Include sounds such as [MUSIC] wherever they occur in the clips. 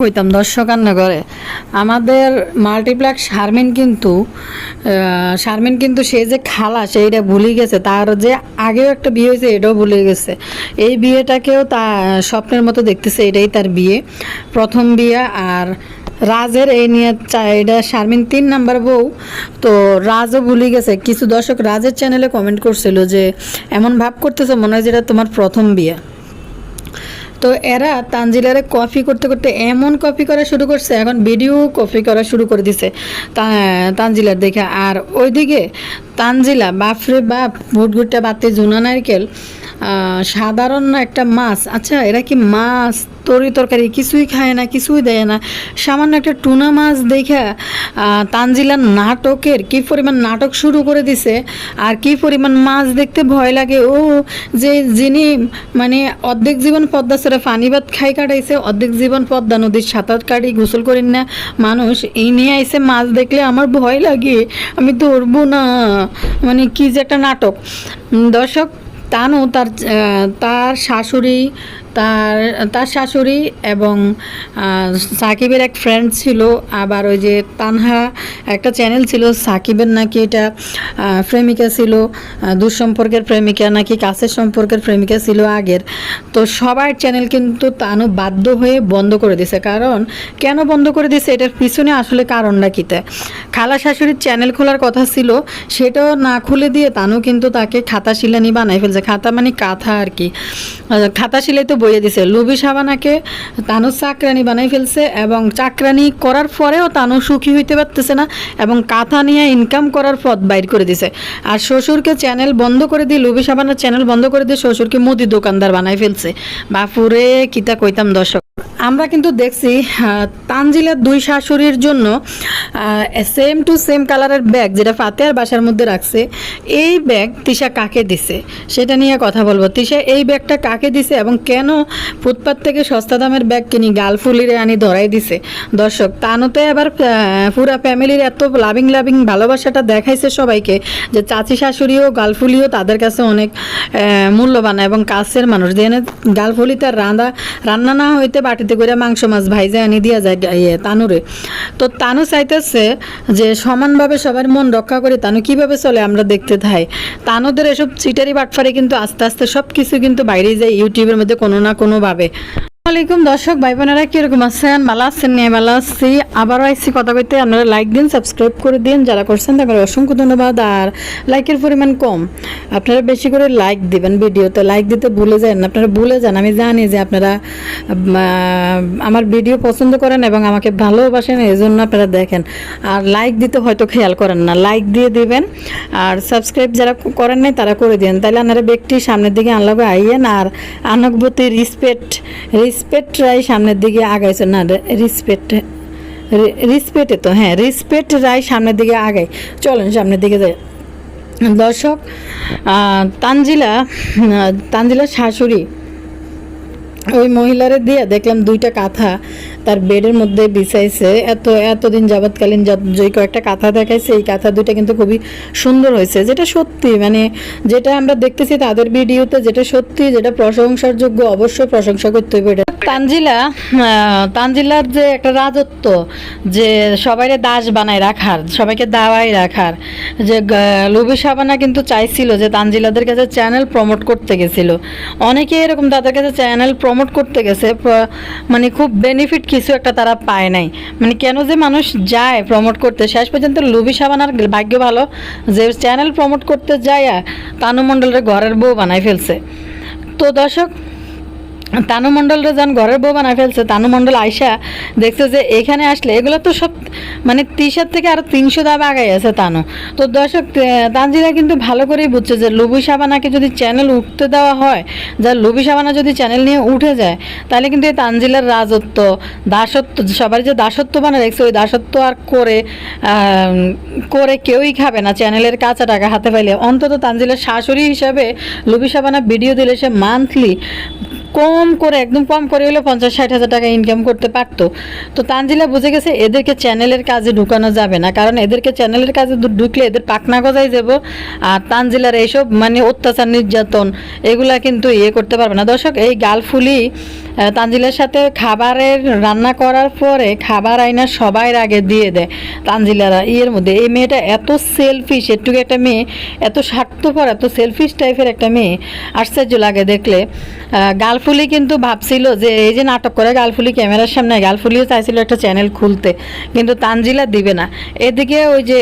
কইতাম, দর্শক করে। আমাদের মাল্টিপ্লাক শারমিন কিন্তু শারমিন কিন্তু সে যে খালা, সেইটা ভুলে গেছে। তার যে আগেও একটা বিয়ে হয়েছে, এটাও ভুলে গেছে। এই বিয়েটাকেও তা, স্বপ্নের মতো দেখতেছে, এটাই তার বিয়ে। প্রথম বিয়ে আর রাজের এই নিয়ে এটা শারমিন তিন নাম্বার বউ। তো রাজও ভুলে গেছে। কিছু দর্শক রাজের চ্যানেলে কমেন্ট করছিল যে, এমন ভাব করতেছে মনে হয় যেটা তোমার প্রথম বিয়ে। তো এরা তানজিলারে কপি করতে করতে এমন কপি করা শুরু করছে, এখন ভিডিও কপি করা শুরু করে দিছে তানজিলার দেখে। আর ওইদিকে তানজিলা, বাপরে বাপ ভুটগুটটা বাতে জুনা নারকেল সাধারণ একটা মাছ। আচ্ছা এরা কি মাছ তরি তরকারি কিছুই খায় না, কিছুই দেয় না। সামান্য একটা টুনা মাছ দেখা তানজিলার নাটকের কি পরিমাণ নাটক শুরু করে দিছে, আর কি পরিমাণ মাছ দেখতে ভয় লাগে। ও, যে যিনি মানে অর্ধেক জীবন পদ্মা সেরে ভাত খাই কাটাইছে, অর্ধেক জীবন পদ্মা নদীর সাঁতার কাটি গোসল করেন না। মানুষ, এই নিয়ে আইসে মাছ দেখলে আমার ভয় লাগে, আমি ধরবো না। মানে কি যে একটা নাটক। দর্শক, তানু তার তার শাশুড়ি তার তার শাশুড়ি এবং সাকিবের এক ফ্রেন্ড ছিল। আবার ওই যে তানহা একটা চ্যানেল ছিল, সাকিবের নাকি এটা প্রেমিকা ছিল দুঃসম্পর্কের প্রেমিকা নাকি কাছের সম্পর্কের প্রেমিকা ছিল আগের। তো সবার চ্যানেল কিন্তু তানু বাধ্য হয়ে বন্ধ করে দিছে। কারণ কেন বন্ধ করে দিছে? এটার পিছনে আসলে কারণটা কিতে খালা শাশুড়ির চ্যানেল খোলার কথা ছিল, সেটাও না খুলে দিয়ে তানু কিন্তু তাকে খাতা শিলানি বানাই ফেলছে। খাতা মানে কাঁথা আর কি। খাতা শিলাই তো বইয়ে দিছে। লুবি সাবানাকে তানু চাকরানি বানাই ফেলছে এবং চাকরানি করার পরেও তানু সুখী হইতে পারতেছে না এবং কাঁথা নিয়ে ইনকাম করার পথ বাইর করে দিছে। আর শ্বশুরকে চ্যানেল বন্ধ করে দিয়ে, লুবি সাবানার চ্যানেল বন্ধ করে দিয়ে শ্বশুরকে মুদি দোকানদার বানাই ফেলছে। বাপুরে কিতা কইতাম দর্শক। আমরা কিন্তু দেখছি তানজিলার দুই শাশুড়ির জন্য সেম টু সেম কালারের ব্যাগ যেটা ফাতেহার বাসার মধ্যে রাখছে এই ব্যাগ তিশা কাকে দিছে? সেটা নিয়ে কথা বলব। তিশা এই ব্যাগটা কাকে দিছে এবং কেন ফুটপাত থেকে সস্তা দামের ব্যাগ কিনি গালফুলিরে আনি ধরাই দিছে? দর্শক তানুতে আহ, পুরা ফ্যামিলির এত লাভিং লাভিং ভালোবাসাটা দেখাইছে সবাইকে যে চাচি শাশুড়িও গালফুলিও তাদের কাছে অনেক মূল্যবান এবং কাছের মানুষ। দিয়ে গালফুলিতে রান্না রান্না না হইতে বাটিতে করে মাংস, মাছ ভাইজে আনি দিয়া যায় ইয়ে তানুরে। তো তানু চাইতেছে যে সমানভাবে সবার মন রক্ষা করে তানু কীভাবে চলে আমরা দেখতে থাই। তানুদের এসব চিটারি বাটফারে কিন্তু আস্তে আস্তে সব কিছু কিন্তু বাইরে যায় ইউটিউবের মধ্যে কোনো না কোনোভাবে। আসসালামাইকুম দর্শক ভাই বোনেরা কীরকম আছেন? ভালো আছেন? নিয়ে ভালো আছি। আবারও আইসি কথা কইতে। আপনারা লাইক দিন সাবস্ক্রাইব করে দিন। যারা করছেন তাদের অসংখ্য ধন্যবাদ। আর লাইকের পরিমাণ কম। আপনারা বেশি করে লাইক দিবেন ভিডিওতে। লাইক দিতে ভুলে যান। আপনারা ভুলে যান। আমি জানি যে আপনারা আমার ভিডিও পছন্দ করেন এবং আমাকে ভালোবাসেন এই জন্য আপনারা দেখেন। আর লাইক দিতে হয়তো খেয়াল করেন না। লাইক দিয়ে দিবেন। আর সাবস্ক্রাইব যারা করেন নাই, তারা করে দিন তাহলে আপনারা ব্যক্তি সামনের দিকে আনলাবে আইয়েন। আর আনকবতী রিসপেক্ট রিসপেক্ট রাই সামনের দিকে আগাইছে না রিসপেক্ট রিসপেক্টে তো হ্যাঁ রিসপেক্ট রাই সামনের দিকে আগাই চলেন সামনের দিকে যাই। দর্শক তানজিলা তানজিলার শাশুড়ি, ওই মহিলারে দিয়ে দেখলাম দুইটা কাঁথা তার বেডের মধ্যে বিছাইছে। এত, এতদিন যাবৎকালীন যে কয়েকটা কাঁথা দেখাইছে, এই কাঁথা দুইটা কিন্তু খুবই সুন্দর হয়েছে। যেটা সত্যি মানে যেটা আমরা দেখতেছি তাদের ভিডিওতে, যেটা সত্যি, যেটা প্রশংসার যোগ্য, অবশ্যই প্রশংসা করতে হবে। তানজিলা তানজিলার যে একটা রাজত্ব, যে সবাইরে দাস বানায় রাখার, সবাইকে দাওয়াই রাখার, যে লুবি সাবানা কিন্তু চাইছিল যে তানজিলাদের কাছে চ্যানেল প্রমোট করতে গেছিল। অনেকে এরকম তাদের কাছে চ্যানেল প্রমোট করতে গেছে মানে খুব বেনিফিট কিছু একটা তারা পায় নাই। মানে কেন যে মানুষ যায় প্রমোট করতে, শেষ পর্যন্ত লুবি সাবানার ভাগ্য ভালো যে চ্যানেল প্রমোট করতে যায় তানু মণ্ডলের ঘরের বউ বানায় ফেলছে। তো দর্শক তানু মণ্ডলরা যান ঘরের বউ বানায় ফেলছে, তানু মণ্ডল আয়সা দেখছে যে এখানে আসলে এগুলো তো সব মানে তিরিশের থেকে আরও তিনশো দাবে আগাই আছে তানু। তো দর্শক তানজিরা কিন্তু ভালো করেই বুঝছে যে লুবি সাবানাকে যদি চ্যানেল উঠতে দেওয়া হয়, যা লুবি সাবানা যদি চ্যানেল নিয়ে উঠে যায়, তাহলে কিন্তু এই তানজিলার রাজত্ব, দাসত্ব সবার যে দাসত্ব বানায় দেখছে, ওই দাসত্ব আর করে করে কেউই খাবে না চ্যানেলের কাঁচা টাকা হাতে পাইলে। অন্তত তানজিলার শাশুড়ি হিসাবে লুবি সাবানা ভিডিও দিলে সে মান্থলি কম করে, একদম কম করে হলে পঞ্চাশ ষাট হাজার টাকা ইনকাম করতে পারতো। তো তানজিলা বুঝে গেছে এদেরকে চ্যানেলের কাজে ঢুকানো যাবে না। কারণ এদেরকে চ্যানেলের কাজে ঢুকলে এদের পাকনা গজাই যাব। আর তানজিলার এইসব মানে অত্যাচার, নির্যাতন, এগুলা কিন্তু ইয়ে করতে পারবে না। দর্শক, এই গালফুলি তানজিলার সাথে খাবারের রান্না করার পরে খাবার আইনা সবাই আগে দিয়ে দেয় তানজিলারা। ইয়ের মধ্যে, এই মেয়েটা এত সেলফিশ একটু একটা মেয়ে, এত স্বার্থপর, এত সেলফিশ টাইপের একটা মেয়ে। আশ্চর্য লাগে দেখলে। গালফুলি কিন্তু ভাবছিল যে এই যে নাটক করে গালফুলি ক্যামেরার সামনে, গালফুলিও চাইছিল একটা চ্যানেল খুলতে, কিন্তু তানজিলা দিবে না। এদিকে ওই যে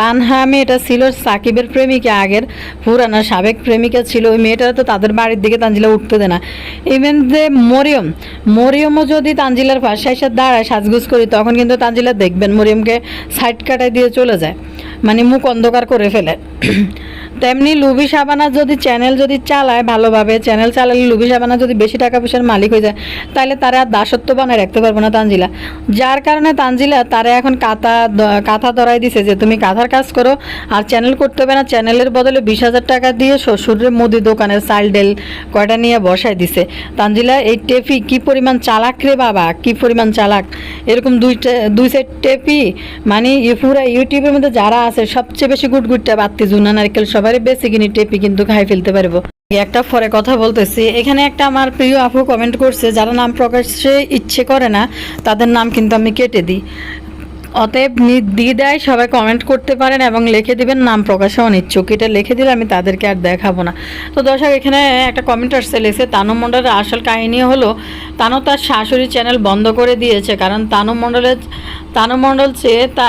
তানহা মেয়েটা ছিল সাকিবের প্রেমিকা আগের, পুরানা সাবেক প্রেমিকা ছিল, ওই মেয়েটা তো তাদের বাড়ির দিকে তানজিলা উঠতে দেয় না। ইভেন যে মরিয়ম, মরিয়মও যদি তানজিলার পাশে এসে দাঁড়ায়, সাজগুজ করি, তখন কিন্তু তানজিলা দেখবেন মরিয়মকে সাইড কাটায় দিয়ে চলে যায়। মানে মুখ অন্ধকার করে ফেলে। তেমনি লুবি সাবানা যদি চ্যানেল যদি চালায় ভালোভাবে চ্যানেল চালালে লুবি সাবানা যদি বেশি টাকা পয়সার মালিক হয়ে যায়, তাহলে তারা আর দাসত্ব বানায় রাখতে পারব না তানজিলা। যার কারণে তানজিলা তারা এখন দ- কাঁথা ধরাই দিছে যে তুমি কাঁথার কাজ করো, আর চ্যানেল করতে হবে না চ্যানেলের বদলে বিশ হাজার টাকা দিয়ে শ্বশুরের মুদি দোকানের চাল ডেল কয়টা নিয়ে বসায় দিছে। তানজিলা, এই টেপি কি পরিমাণ চালাক রে বাবা? কি পরিমাণ চালাক? এরকম দুইটা দুই সাইড টেপি? মানে পুরা ইউটিউবের মধ্যে যারা আছে, সবচেয়ে বেশি গুটগুটটা বাত্তি জুনা নারকেল সবারই বেশি কিনি টেপি কিন্তু খাই ফেলতে পারব। একটা পরে কথা বলতেছি। এখানে একটা আমার প্রিয় আপু কমেন্ট করছে, যারা নাম প্রকাশে ইচ্ছে করে না, তাদের নাম কিন্তু আমি কেটে দিই। অতএব নির্দ্বিধায় সবাই কমেন্ট করতে পারেন এবং লিখে দিবেন নাম প্রকাশে অনিচ্ছুক। এটা লিখে দিলে আমি তাদেরকে আর দেখাবো না। তো দর্শক, এখানে একটা কমেন্ট আসছে, লেখছে, তানু মণ্ডলের আসল কাহিনী হলো, তানু তার শাশুড়ি চ্যানেল বন্ধ করে দিয়েছে কারণ তানু মণ্ডলের, তানু মণ্ডল চেয়ে তা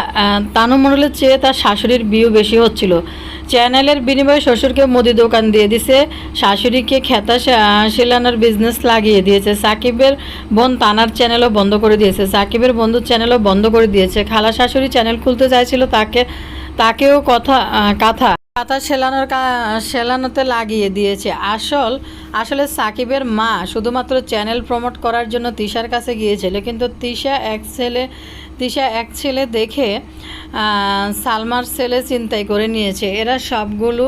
তানু মণ্ডলের চেয়ে তার শাশুড়ির বিউ বেশি হচ্ছিল। চ্যানেলের বিনিময়ে শ্বশুরকে মুদি দোকান দিয়ে দিছে। শাশুড়িকে খেতা শিলানোর বিজনেস লাগিয়ে দিয়েছে। সাকিবের বোন তানার চ্যানেলও বন্ধ করে দিয়েছে। সাকিবের বন্ধুর চ্যানেলও বন্ধ করে দিয়েছে। খালা শাশুড়ি চ্যানেল খুলতে চাইছিল তাকে তাকেও কথা কাঁথা কাঁথা সেলানোর সেলানোতে লাগিয়ে দিয়েছে। আসল আসলে সাকিবের মা শুধুমাত্র চ্যানেল প্রমোট করার জন্য তিশার কাছে গিয়েছিল, কিন্তু তিশা এক ছেলে তিশা এক ছেলে দেখে সালমার ছেলে চিন্তাই করে নিয়েছে। এরা সবগুলো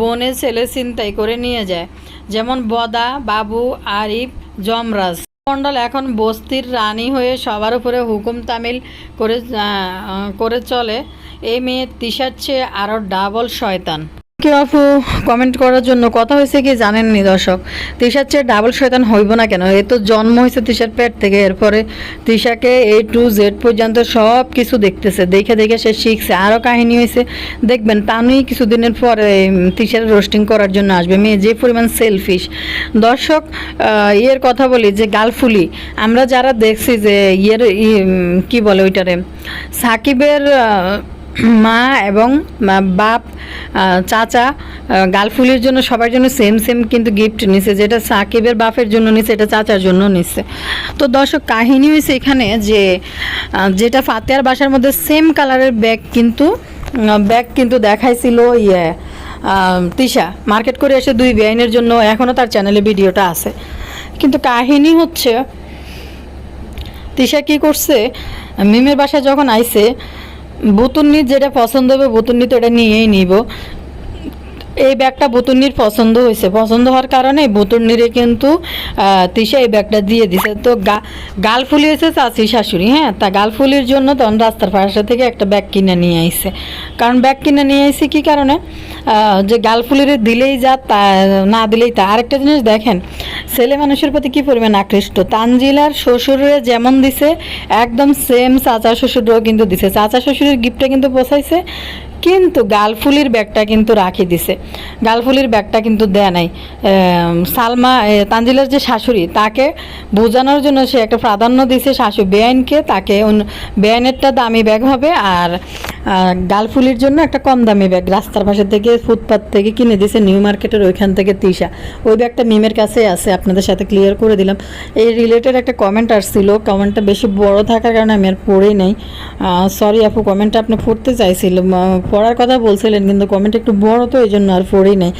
বনে ছেলে চিন্তাই করে নিয়ে যায়। যেমন বদা, বাবু, আরিফ, যমরাজ। মণ্ডল এখন বস্তির রানী হয়ে সবার উপরে হুকুম তামিল করে করে চলে। এই মেয়ে তিশার চেয়ে আরও ডাবল শয়তান। কেউ আপু কমেন্ট করার জন্য কথা হয়েছে কি জানেন জানেননি দর্শক? তিশার চেয়ে ডাবল শয়তান হইব না কেন? এ তো জন্ম হয়েছে তিশার পেট থেকে, এরপরে তিশাকে এ টু জেড পর্যন্ত সব কিছু দেখতেছে। দেখে দেখে সে শিখছে। আরও কাহিনী হয়েছে। দেখবেন, তানুই কিছুদিনের পরে তিশার রোস্টিং করার জন্য আসবে। মেয়ে যে পরিমাণ সেলফিশ দর্শক ইয়ের কথা বলি যে গালফুলি। আমরা যারা দেখছি যে ইয়ের কি বলে ওইটারে? সাকিবের মা এবং বাপ চাচা গালফুলির জন্য সবার জন্য সেম সেম কিন্তু গিফট নিছে। যেটা সাকিবের বাপের জন্য নিছে, এটা চাচার জন্য নিছে। তো দর্শক, কাহিনী হয়েছে এখানে যে যেটা ফাতেয়ার বাসার মধ্যে সেম কালারের ব্যাগ কিন্তু ব্যাগ কিন্তু দেখাইছিল ইয়ে তিশা। মার্কেট করে এসে দুই বেআইনের জন্য এখনও তার চ্যানেলে ভিডিওটা আছে। কিন্তু কাহিনী হচ্ছে, তিশা কি করছে, মিমের বাসায় যখন আইছে বুতুন্নির যেটা পছন্দ হবে বুতুন্নি তো এটা নিয়েই নিব। এই ব্যাগটা বুতুন্নির পছন্দ হয়েছে। পছন্দ হওয়ার কারণে বুতুন্নিরে কিন্তু তিশা এই ব্যাগটা দিয়ে দিছে। তো গাল ফুলিয়েছে চাচি শাশুড়ি হ্যাঁ? তা গাল ফুলির জন্য তখন রাস্তার পাশে থেকে একটা ব্যাগ কিনে নিয়ে আইছে। কারণ ব্যাগ কিনে নিয়ে আইছে কি কারণে? যে গাল ফুলিরে দিলেই যা তা, না দিলেই তা। আরেকটা জিনিস দেখেন, ছেলে মানুষের প্রতি কী পরিমাণ আকৃষ্ট? তানজিলার শ্বশুরে যেমন দিছে, একদম সেম চাচা শ্বশুরও কিন্তু দিছে। চাচা শ্বশুরের গিফটটা কিন্তু পৌঁছাইছে। কিন্তু গালফুলির ব্যাগটা কিন্তু রাখি দিছে। গালফুলির ব্যাগটা কিন্তু দেয় নাই। সালমা তানজিলার যে শাশুড়ি তাকে বোঝানোর জন্য সে একটা প্রাধান্য দিছে শাশু বেআইনকে তাকে বেআইনেরটা দামি ব্যাগ হবে আর গালফুলির জন্য একটা কম দামি ব্যাগ। রাস্তার পাশে থেকে ফুটপাথ থেকে কিনে দিছে নিউ মার্কেটের ওইখান থেকে তিশা। ওই ব্যাগটা মিমের কাছেই আছে আপনাদের সাথে ক্লিয়ার করে দিলাম। এই রিলেটেড একটা কমেন্ট আসছিল কমেন্টটা বেশি বড় থাকার কারণে আমি আর পড়েই নাই। সরি আপু কমেন্টটা আপনি পড়তে চাইছিলাম আহ, পড়ার কথা বলছিলেন, কিন্তু কমেন্ট একটু বড় তো এই জন্য আর পড়ি নাই।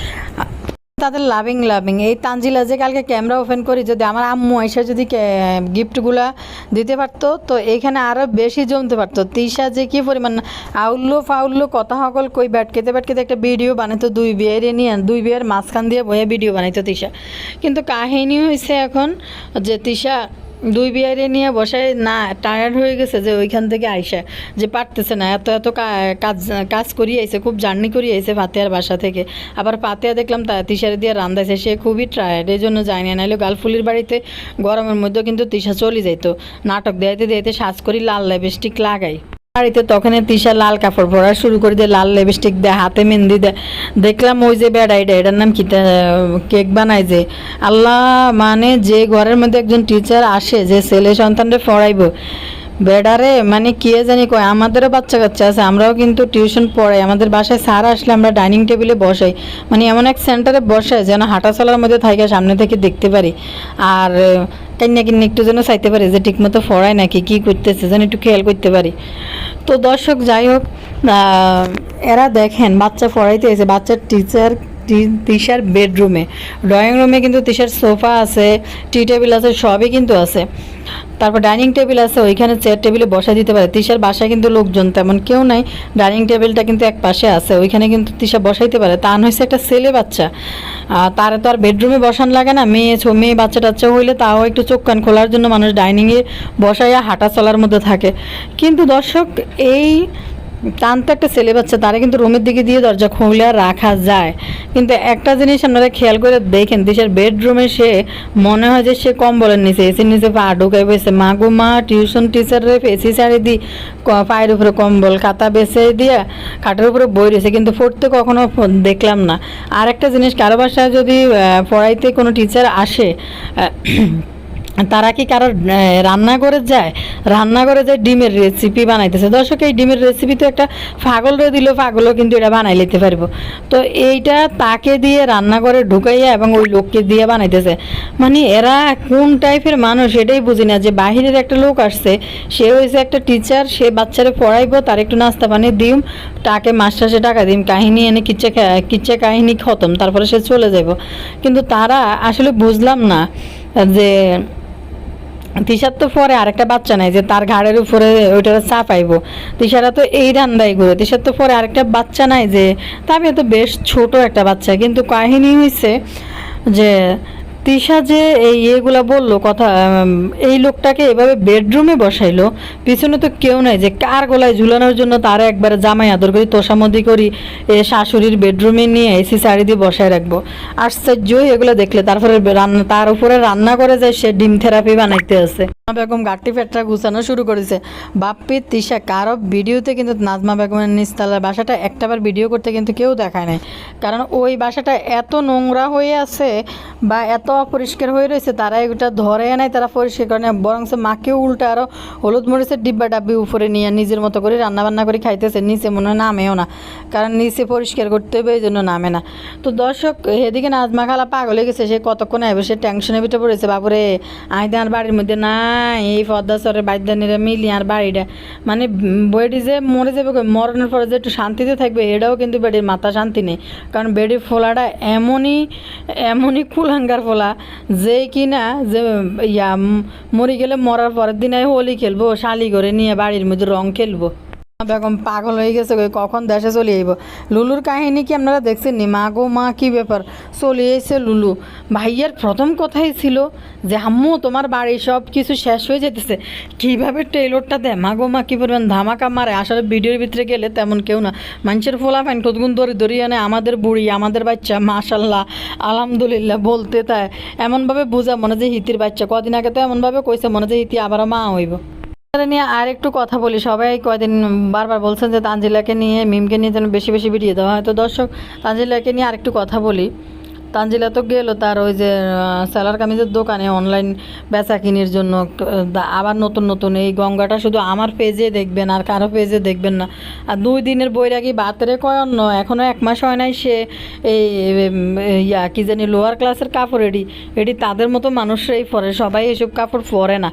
তাদের লাভিং লাভিং এই তানজিলা যে কালকে ক্যামেরা ওপেন করি, যদি আমার আম্মু এসে যদি গিফটগুলা দিতে পারতো, তো এইখানে আরও বেশি জমতে পারতো। তিশা যে কী পরিমাণ আউল্লো ফাউল্লো কথা সকল কই ব্যাট খেতে ব্যাট খেতে একটা ভিডিও বানাইতো, দুই বিয়ের নিয়ে, দুই বিয়ের মাঝখান দিয়ে বয়ে ভিডিও বানাইতো তিশা। কিন্তু কাহিনী হয়েছে এখন যে তিশা দুই বিয়ারে নিয়ে বসায় না টায়ার্ড হয়ে গেছে যে ওইখান থেকে আইসা, যে পারতেছে না, এত এত কাজ কাজ করিয়ে আইসে খুব জার্নি করি আইসে ফাতেয়ার বাসা থেকে। আবার ফাতেয়া দেখলাম তা, তিশারে দিয়ে রান্দাইছে, সে খুবই টায়ার্ড এই জন্য যায় না নাহলে গালফুলির বাড়িতে গরমের মধ্যেও কিন্তু তিশা চলে যাইতো। নাটক দেয়াইতে দেয়াইতে সাজ করি, লাল লিপস্টিক লাগাই। বাড়িতে তখন তিশা লাল কাপড় পরা শুরু করে দিয়ে লাল লিপস্টিক দেয়, হাতে মেহেন্দি দেয়। দেখলাম ওই যে বেড়াইটা এটার নাম কি? কেক বানায় যে। আল্লাহ মানে যে ঘরের মধ্যে একজন টিচার আসে, যে ছেলে সন্তানটা পড়াইব বেডারে মানে কে জানি কয়, আমাদেরও বাচ্চা কাচ্চা আছে, আমরাও কিন্তু টিউশন পড়াই। আমাদের বাসায় স্যার আসলে আমরা ডাইনিং টেবিলে বসাই। মানে এমন এক সেন্টারে বসাই যেন হাঁটা চলার মধ্যে থাকে সামনে থেকে দেখতে পারি। আর কান্না কিন্নি একটু যেন চাইতে পারি যে ঠিকমতো পড়ায় নাকি, কি করতেছে যেন একটু খেয়াল করতে পারি। তো দর্শক, যাই হোক এরা দেখেন, বাচ্চা পড়াইতে এসে, বাচ্চার টিচার তিশার বেডরুমে ড্রয়িং রুমে কিন্তু তিশার সোফা আছে টি টেবিল আছে, সবই কিন্তু আছে। তারপর ডাইনিং টেবিল আছে, ওইখানে চেয়ার টেবিলে বসা দিতে পারে। তিশার বাসায় কিন্তু লোকজন তেমন কেউ নাই। ডাইনিং টেবিলটা কিন্তু এক পাশে আছে, ওইখানে কিন্তু তিশা বসাইতে পারে। তা হয়েছে একটা ছেলে বাচ্চা। তার তো আর বেডরুমে বসান লাগে না, মেয়ে মেয়ে বাচ্চা টাচ্চা হইলে তাও একটু চোখ কান খোলার জন্য মানুষ ডাইনিংয়ে বসাইয়া হাঁটা চলার মধ্যে থাকে। কিন্তু দর্শক, এই টান তো একটা ছেলে বাচ্চা, তারা কিন্তু রুমের দিকে দিয়ে দরজা খুলে রাখা যায়। কিন্তু একটা জিনিস আপনারা খেয়াল করে দেখেন, দেশের বেডরুমে সে মনে হয় যে সে কম্বলের নিচে এসির নিচে পা ঢুকাই বসে। মা গো মা টিউশন টিচারে এসি শাড়ি দি, ক- পায়ের উপরে কম্বল, খাতা বেছে দিয়ে খাটের উপরে বই রয়েছে, কিন্তু পড়তে কখনো দেখলাম না। আর একটা জিনিস, কারও বাসায় যদি পড়াইতে কোনো টিচার আসে তারা কি কারও আহ, রান্নাঘরে যায়? রান্নাঘরে যায় ডিমের রেসিপি বানাইতেছে। দর্শক এই ডিমের রেসিপি তো একটা পাগল রে দিল পাগলও কিন্তু এটা বানাই নিতে পারব। তো এইটা তাকে দিয়ে রান্নাঘরে ঢুকাইয়া এবং ওই লোককে দিয়ে বানাইতেছে। মানে এরা কোন টাইপের মানুষ এটাই বুঝি না যে বাহিরের একটা লোক আসছে সে হয়েছে একটা টিচার সে বাচ্চারে পড়াইবো তার একটু নাস্তা পানি দিম তাকে মাস্টারসে টাকা দিম কাহিনী এনে কিচ্ছা কিচ্ছা কাহিনী খতম তারপরে সে চলে যাব কিন্তু তারা আসলে বুঝলাম না যে তিশার তো পরে আরেকটা বাচ্চা নাই, যে তার ঘাড়ের উপরে ওইটা চাপাইবো। তিসারা তো এই রান্দাই করে তিসার তো পরে আরেকটা বাচ্চা নাই যে, তা আমি তো বেশ ছোট একটা বাচ্চা, কিন্তু কাহিনী হয়েছে যে তিশা যে এই ইয়েগুলা বলল, কথা এই লোকটাকে এভাবে বেডরুমে বসাইলো, পিছনে তো কেউ নাই, যে কার গলায় ঝুলানোর জন্য তারা একবার জামাই আদর করি, তোষামদি করি, এ শাশুড়ির বেডরুমে নিয়ে এসি শাড়ি দিয়ে বসায় রাখব। আশ্চর্য এগুলো দেখলে, তারপরে রান্না, তার উপরে রান্না করে যায়, সে ডিম থেরাপি বানাইতে আছে। বেগম গাট্টি ফেটরা গুছানো শুরু করেছে। বাপ্পি, তিশা কারও ভিডিওতে কিন্তু নাজমা বেগমের নিস্তালার বাসাটা একটাবার ভিডিও করতে কিন্তু কেউ দেখায় নাই। কারণ ওই বাসাটা এত নোংরা হয়ে আছে বা এত অপরিষ্কার হয়ে রয়েছে, তারা এগুলো ধরে নাই, তারা পরিষ্কার করে না বরং মাকেও উল্টা আরও হলুদ মরিচের ডিব্বা ডাব্বি উপরে নিয়ে নিজের মতো করে রান্না বান্না করে খাইতেছে, নিচে মনে হয় নামেও না। কারণ নিচে পরিষ্কার করতে হবে, এই জন্য নামে না। তো দর্শক, এদিকে নাজমা খালা পাগল হয়ে গেছে, সে কতক্ষণ আইবে, সে টেনশনের ভিতরে পড়েছে, বাবুরে আইদে আর বাড়ির মধ্যে, না এই পদ্মাচরের নিয়ে মিলি আর বাড়িটা। মানে বইটি যে মরে যাবে মরণের পরে যে একটু শান্তিতে থাকবে, এটাও কিন্তু বেডির মাথা শান্তি নেই। কারণ বেডির ফোলাটা এমনই এমনই কুলাঙ্গার ফোলা যে কিনা যে, ইয়া মরি গেলে মরার পরের দিন হোলি খেলব, শালি করে নিয়ে বাড়ির মধ্যে রং খেলব। বেগম পাগল হয়ে গেছে কখন দেশে চলে আইব? লুলুর কাহিনী কি আপনারা দেখছেন নি? মা গো, মা কি ব্যাপার? চলে এসে লুলু। ভাইয়ার প্রথম কথাই ছিল যে, আম্মু, তোমার বাড়ি সব কিছু শেষ হয়ে যেতেছে। কীভাবে টেইলরটা দেয়? মা গো, মা কী পরিমাণ ধামাকা মারে? আসলে ভিডিওর ভিতরে গেলে তেমন কেউ না। মানুষের ফোলা ফ্যান কতগুণ দড়ি দড়ি আনে আমাদের বুড়ি, আমাদের বাচ্চা, মাশাল্লাহ, আলহামদুলিল্লাহ বলতে তাই। এমনভাবে বোঝা মনে যে, হিতির বাচ্চা। কদিন আগে তো এমনভাবে কইছে, মনে যে, হিতি আবারও মা হইব। নিয়ে আর একটু কথা বলি। সবাই কয়দিন বারবার বলছেন যে তানজিলাকে নিয়ে, মিমকে নিয়ে যেন বেশি বেশি ভিডিও দেওয়া হয়। তো দর্শক, তানজিলাকে নিয়ে আরেকটু কথা বলি। তানজিলা তো গেল তার ওই যে সেলার কামিজের দোকানে অনলাইন বেচা কিনির জন্য। আবার নতুন নতুন। এই গঙ্গাটা শুধু আমার পেজে দেখবেন, আর কারও পেজে দেখবেন না। আর দুই দিনের বৈরাগী বাতেরে কয় অন্য এখনও এক মাস হয় নাই সে এই ইয়া, কি জানি লোয়ার ক্লাসের কাপড় এডি এটি তাদের মতো মানুষরাই পরে, সবাই এসব কাপড় পরে না।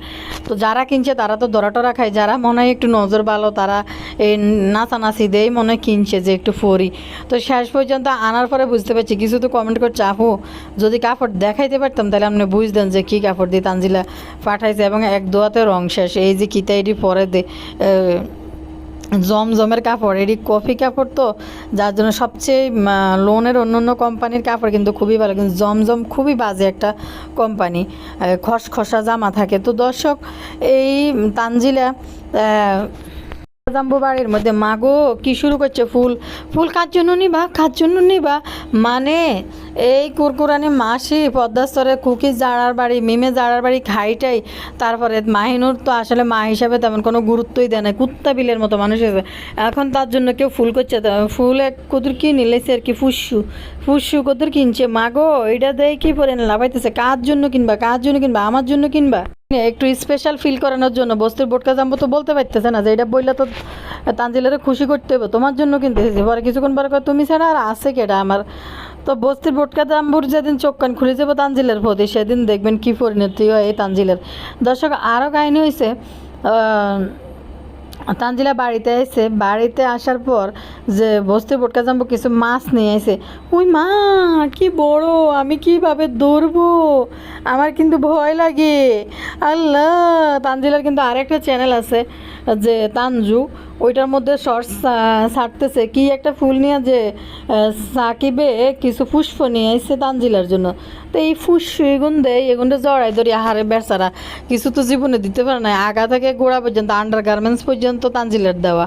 তো যারা কিনছে, তারা তো দরা টরা খায়। যারা মনে হয় একটু নজর ভালো তারা এই নাচানাচি দেই মনে কিনছে যে একটু ফরি তো শেষ পর্যন্ত আনার পরে বুঝতে পারছি, কিছু তো কমেন্ট করছে। আপু, যদি কাপড় দেখাইতে পারতাম, তাহলে আপনি বুঝতেন যে কী কাপড় দিয়ে তানজিলা পাঠাইছে এবং এক দোয়াতে রং শেষ। এই যে কিতা এটি পরে দে জমজমের কাপড় এটি কফি কাপড় তো, যার জন্য সবচেয়ে লোনের অন্য অন্য কোম্পানির কাপড় কিন্তু খুবই ভালো, কিন্তু জমজম খুবই বাজে একটা কোম্পানি খসখসা জামা থাকে। তো দর্শক, এই তানজিলা জাম্বু বাড়ির মধ্যে মাগো কি শুরু করছে ফুল? ফুল কার জন্য নিবা? কার জন্য নিবা? মানে এই কুরকুরানি মাসি পদ্মাস্তরে কুকি জাড়ার বাড়ি, মিমে জাড়ার বাড়ি খাইটাই। তারপরে মাহিনুর তো আসলে মা হিসাবে তেমন কোনো গুরুত্বই দেয় না, কুত্তা বিলের মতো মানুষ হয়েছে। এখন তার জন্য কেউ ফুল করছে ফুল এক কুদুর কি নিলেছে আর কি? ফুসু। ফুসু কুদুর কিনছে? মাগো এটা দেয় কি পরে লাভাইতেছে কার জন্য কিনবা? কার জন্য কিনবা? আমার জন্য কিনবা? একটু স্পেশাল ফিল করানোর জন্য বস্তির বোটকা জাম্বো তো বলতে পারতেছে না যে এটা বললে তো তানজিলের খুশি করতে হবে তোমার জন্য কিনতে পরে কিছুক্ষণ পরে তুমি ছাড়া আর আছে কেটা আমার? তো বস্তির বোটকা জাম্বুর যেদিন চোখ কান খুলে যাব তানজিলের প্রতি সেদিন দেখবেন কি পরিণতি হয় এই তানজিলের। দর্শক, আরও কাহিনী হয়েছে তানজিলা বাড়িতে এসে বাড়িতে আসার পর যে বস্তি বোটকা জাম্বু কিছু মাছ নিয়ে এসে ওই মা, কি বড়, আমি কীভাবে ধরবো? আমার কিন্তু ভয় লাগে। আল্লাহ, তানজিলার কিন্তু আরেকটা চ্যানেল আছে যে তানজু, ওইটার মধ্যে শর্টস ছাড়তেছে। কি একটা ফুল নিয়ে যে সাকিবে কিছু পুষ্প নিয়ে এসে তানজিলার জন্য। তো এই ফুস এগুন দেয় এগুনটা জড়াই ধরি, আহারে বেচারা। কিছু তো জীবনে দিতে পারে না আগা থেকে গোড়া পর্যন্ত আন্ডার গার্মেন্টস পর্যন্ত তানজিলার দেওয়া।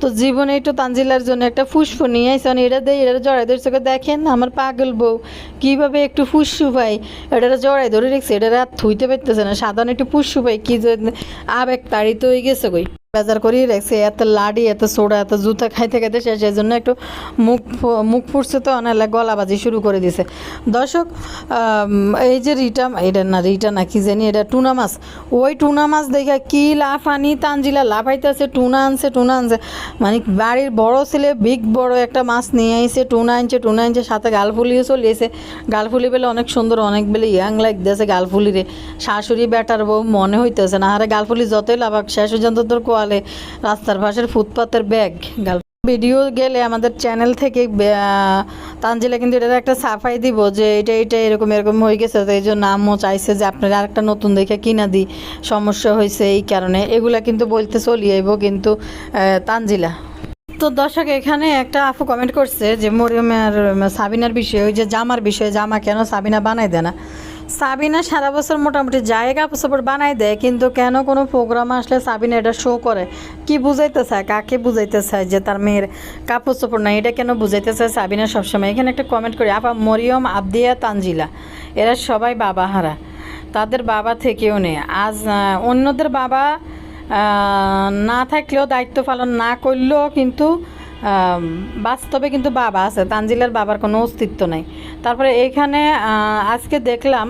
তো জীবনে একটু তানজিলার জন্য একটা ফুসফু নিয়ে আসে মানে এটা দেয় এটা জড়াই ধরে, চোখে দেখেন আমার পাগল বউ, কীভাবে একটু ফুসফু পাই এটা জড়াই ধরে রেখেছে এটা আর থুইতে পারতেছে না। সাধারণ একটু ফুসফু পাই কি আবেগ তাড়িত হয়ে গেছে কই। বাজার করিয়ে রাখছে, এত লাডি, এত সোডা, এত জুতা খাইতে খাইতে শেষ। এই জন্য একটু মুখ মুখ ফুটছে তো অনেক গলাবাজি শুরু করে দিছে। দর্শক এই যে রিটা, এটা না, রিটা না, কি জানি এটা, টুনা মাছ। ওই টুনা মাছ দেখে কি লাফানি, তানজিলা লাফাইতেছে, টুনা আনছে টুনা আনছে। মানে বাড়ির বড় ছেলে, বিগ বড় একটা মাছ নিয়ে আইছে, টুনা আনছে টুনা আনছে, সাথে গাল ফুলিয়ে চলে এসে গাল ফুলি বেলে অনেক সুন্দর, অনেক বেলে ইয়াং লাগতেছে গাল ফুলিরে শাশুড়ি বেটার বউ মনে হইতেছে না, আরে গাল ফুলি যতই লাভাক শেষ পর্যন্ত তোর কোয়ালে রাস্তার পাশের ফুটপাতের ব্যাগ। গাল ভিডিও গেলে আমাদের চ্যানেল থেকে তানজিলা কিন্তু এটা একটা সাফাই দিব যে এটা এটা এরকম এরকম হয়ে গেছে, তো এই জন্য আম্মু চাইছে যে আপনারা আরেকটা নতুন দেখে কিনা দিই সমস্যা হয়েছে এই কারণে। এগুলা কিন্তু বলতে চলি আইব কিন্তু তানজিলা। তো দর্শক, এখানে একটা আপু কমেন্ট করছে যে মরিয়মের সাবিনার বিষয়ে, ওই যে জামার বিষয়ে, জামা কেন সাবিনা বানাই দেয় না? সাবিনা সারা বছর মোটামুটি যায় কাপড় বানাই দেয়, কিন্তু কেন কোনো প্রোগ্রাম আসলে সাবিনা এটা শো করে? কি বুঝাইতে চায় কাকে বুঝাইতে চায় যে তার মেয়ের কাপড় চাপড় নাই? এটা কেন বুঝাইতে চায় সাবিনা সবসময়? এখানে একটা কমেন্ট করি, আপা মরিয়ম, আবদিয়া, তানজিলা, এরা সবাই বাবা হারা। তাদের বাবা থেকেও নেই। আজ অন্যদের বাবা না থাকলেও দায়িত্ব পালন না করলেও কিন্তু বাস্তবে কিন্তু বাবা আছে, তানজিলার বাবার কোনো অস্তিত্ব নাই। তারপরে এখানে আজকে দেখলাম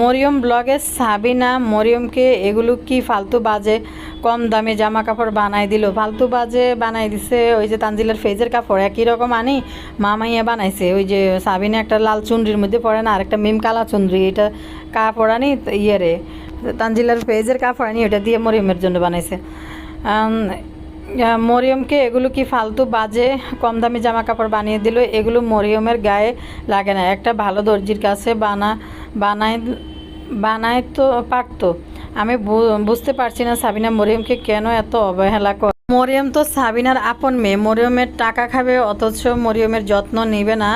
মরিয়ম ব্লগে সাবিনা মরিয়মকে এগুলো কি ফালতু বাজে, কম দামে জামা কাপড় বানাই দিল। ফালতু বাজে বানাই দিছে ওই যে তানজিলার ফেজের কাপড়, একই রকম আনি মামাইয়া বানাইছে। ওই যে সাবিনা একটা লাল চুনরির মধ্যে পড়ে না, আরেকটা মিম কালা চুনরি, এটা কাপড় আনি ইয়ে রে তানজিলার ফেজের কাপড় আনি, ওটা দিয়ে মরিয়মের জন্য বানাইছে। মরিয়মকে এগুলো কি ফালতু বাজে, কম দামি জামা কাপড় বানিয়ে দিল, এগুলো মরিয়মের গায়ে লাগে না। একটা ভালো দর্জির কাছে বানা বানাই বানায় তো পারতো। আমি বুঝতে পারছি না সাবিনা মরিয়মকে কেন এত অবহেলা করে মরিয়ম তো সাবিনার আপন মেয়ে। মরিয়মের টাকা খাবে, অথচ মরিয়মের যত্ন নেবে না।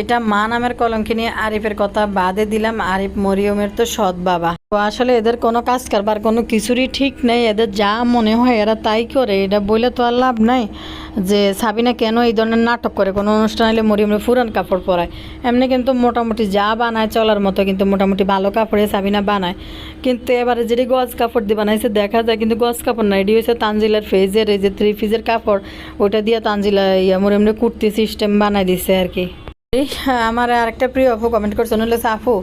এটা মা নামের কলঙ্কি নিয়ে আরিফের কথা বাদে দিলাম। আরিফ, মরিয়মের তো সৎ বাবা। তো আসলে এদের কোনো কাজ কারবার কোনো কিছুরই ঠিক নেই। এদের যা মনে হয় এরা তাই করে। এটা বলে তো আর লাভ নাই। যে সাবিনা কেন এই ধরনের নাটক করে? কোনো অনুষ্ঠান হলে মরিয়মের ফুরান কাপড় পরায়। এমনি কিন্তু মোটামুটি যা বানায় চলার মতো কিন্তু মোটামুটি ভালো কাপড়ে সাবিনা বানায়। কিন্তু এবারে যেটি গজ কাপড় দিয়ে বানাইছে, দেখা যায় কিন্তু গজ কাপড় না, এটি হয়েছে তানজিলার ফেজের এই যে থ্রি ফিজের কাপড় ওটা দিয়ে তানজিলা ইয়া মরিয়মরে কুর্তি সিস্টেম বানাই দিছে আর কি। আমার আরেকটা প্রিয় আপু কমেন্ট করছেন হলে আপু,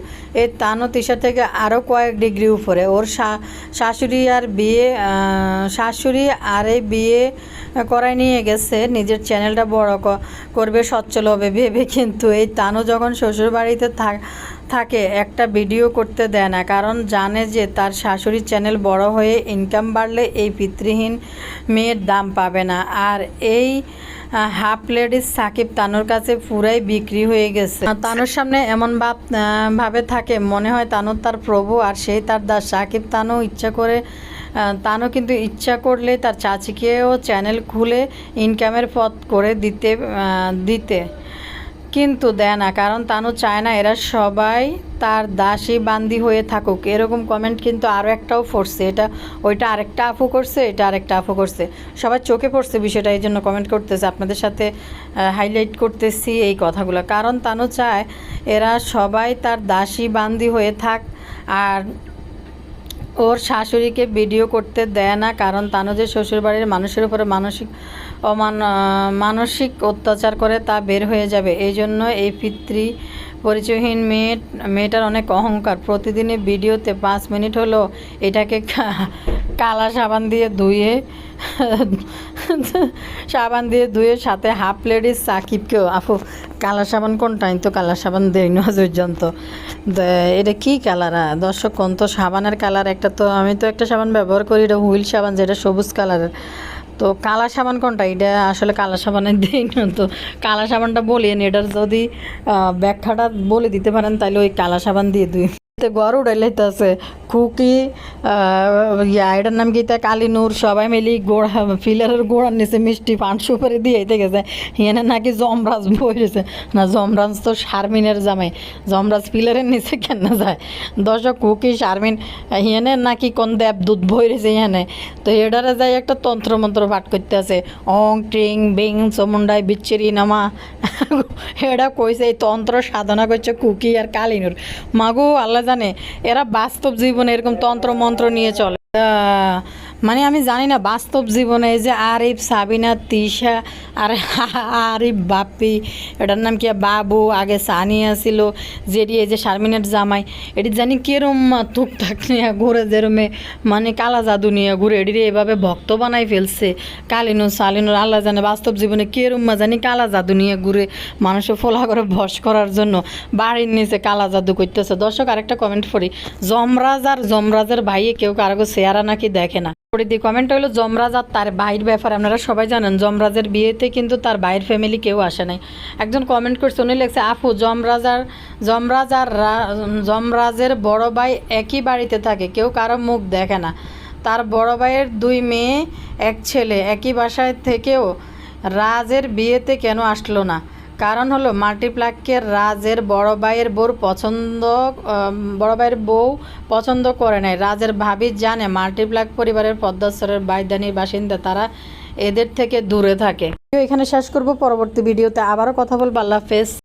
এই তানো তিশা থেকে আরও কয়েক ডিগ্রি উপরে। ওর শাশুড়ি আর বিয়ে শাশুড়ি আর এই বিয়ে করায় নিয়ে গেছে, নিজের চ্যানেলটা বড় করবে, সচ্ছল হবে, ভেবে কিন্তু এই তানো যখন শ্বশুর বাড়িতে থাক থাকে একটা ভিডিও করতে দেয় না। কারণ জানে যে তার শাশুড়ির চ্যানেল বড় হয়ে ইনকাম বাড়লে এই পিতৃহীন মেয়ের দাম পাবে না। আর এই হাফ লেডিস সাকিব তানুর কাছে পুরাই বিক্রি হয়ে গেছে। তানুর সামনে এমন ভাব ভাবে থাকে মনে হয় তানুর তার প্রভু আর সেই তার দাস সাকিব তানু ইচ্ছা করে আহ, তানু কিন্তু ইচ্ছা করলে তার চাচিকেও চ্যানেল খুলে ইনকামের পথ করে দিতে দিতে। কিন্তু দেয় না, কারণ তানু চায় না এরা সবাই তার দাসী বান্দি হয়ে থাকুক। এরকম কমেন্ট কিন্তু আরও একটাও পড়ছে এটা, ওইটা আরেকটা আফু করছে, এটা আরেকটা আপু করছে। সবার চোখে পড়ছে বিষয়টা, এই জন্য কমেন্ট করতেছে। আপনাদের সাথে হাইলাইট করতেছি এই কথাগুলো। কারণ তানু চায় এরা সবাই তার দাসী বান্দি হয়ে থাক, আর ওর শাশুড়িকে ভিডিও করতে দেয় না, কারণ তানো যে শ্বশুরবাড়ির মানুষের উপরে মানসিক অমান মানসিক অত্যাচার করে তা বের হয়ে যাবে। এই জন্য এই পিতৃ পরিচয়হীন মেয়ে, মেয়েটার অনেক অহংকার। প্রতিদিনে ভিডিওতে পাঁচ মিনিট হলো এটাকে কালা সাবান দিয়ে ধুয়ে, সাবান দিয়ে ধুয়ে সাথে হাফ লেডিস সাকিবকেও আপু, কালা সাবান কোনটা? তো কালা সাবান দেই না পর্যন্ত। এটা কি কালার? দর্শক, কোন তো সাবানের কালার? একটা তো আমি তো একটা সাবান ব্যবহার করি, এটা হুইল সাবান, যেটা সবুজ কালারের তো কালা সাবান কোনটা? এটা আসলে কালা সাবানে দিই না, তো কালা সাবানটা বলিয়েন। এটার যদি ব্যাখ্যাটা বলে দিতে পারেন তাহলে ওই কালা সাবান দিয়ে দুই তে গড় উড়াইলে আছে খুকি এটার নাম কি তা? কালিনুর, সবাই মিলি গোড়া, ফিলারের গোড়ার নিচে মিষ্টি পান সুপারি দিয়ে এতে গেছে। হিয়ানে নাকি জমরাজ বইছে না জমরাজ তো শারমিনের জামাই। জমরাজ পিলারের নিচে কেন যায়? দর্শক খুকি শারমিন, হিয়ানে নাকি কোন দেব দুধ বই রয়েছে ইহানে তো এটারে যাই একটা তন্ত্র মন্ত্র পাঠ করতে আছে অং ট্রিং বিং চমুন্ডাই বিচ্ছিরি, নামা। এরা কইছে এই তন্ত্র সাধনা করছে কুকি আর কালিনুর। মাগো, আল্লাহ জানে? এরা বাস্তব জীবনে এরকম তন্ত্র মন্ত্র নিয়ে চলে। মানে আমি জানি না, বাস্তব জীবনে যে আরিফ, সাবিনা, তিশা, আর [LAUGHS] আরিফ, বাপ্পি, এটার নাম কি, বাবু, আগে সানিয়া ছিল যেটি এই যে শারমিনের জামাই, এটি জানি কেরম টুকটাক নিয়ে ঘুরে যেরমে মানে কালা জাদু নিয়ে ঘুরে, এটি এভাবে ভক্ত বানাই ফেলছে কালিনু সালিনুর আল্লাহ জানে বাস্তব জীবনে কেরম জানি কালা জাদু নিয়ে ঘুরে মানুষের ফোলা করে বস করার জন্য বাড়ির নিচে কালা জাদু করতেছে। দর্শক, আরেকটা কমেন্ট করি জমরাজ আর জমরাজের ভাইয়ে কেউ কারও চেহারা নাকি দেখে না। দিই কমেন্ট হলো জমরাজ আর তার ভাইয়ের ব্যাপারে আপনারা সবাই জানেন জমরাজের বিয়েতে কিন্তু তার ভাইয়ের ফ্যামিলি কেউ আসে নাই। একজন কমেন্ট করছে, উনি লিখছে, আপু জমরাজ আর জমরাজ আর জমরাজের বড় ভাই একই বাড়িতে থাকে, কেউ কারও মুখ দেখে না। তার বড় ভাইয়ের দুই মেয়ে, এক ছেলে, একই বাসায় থেকেও রাজের বিয়েতে কেন আসলো না? কারণ হলো মাল্টিপ্লাককে রাজের বড় ভাইয়ের বউর পছন্দ বড় ভাইয়ের বউ পছন্দ করে নেয় রাজের ভাবি জানে মাল্টিপ্লাক পরিবারের পদ্মাসরের বাইদানির বাসিন্দা, তারা এদের থেকে দূরে থাকে। এখানে শেষ করব। পরবর্তী ভিডিওতে আবারও কথা বলব। আল্লাহ হাফেজ।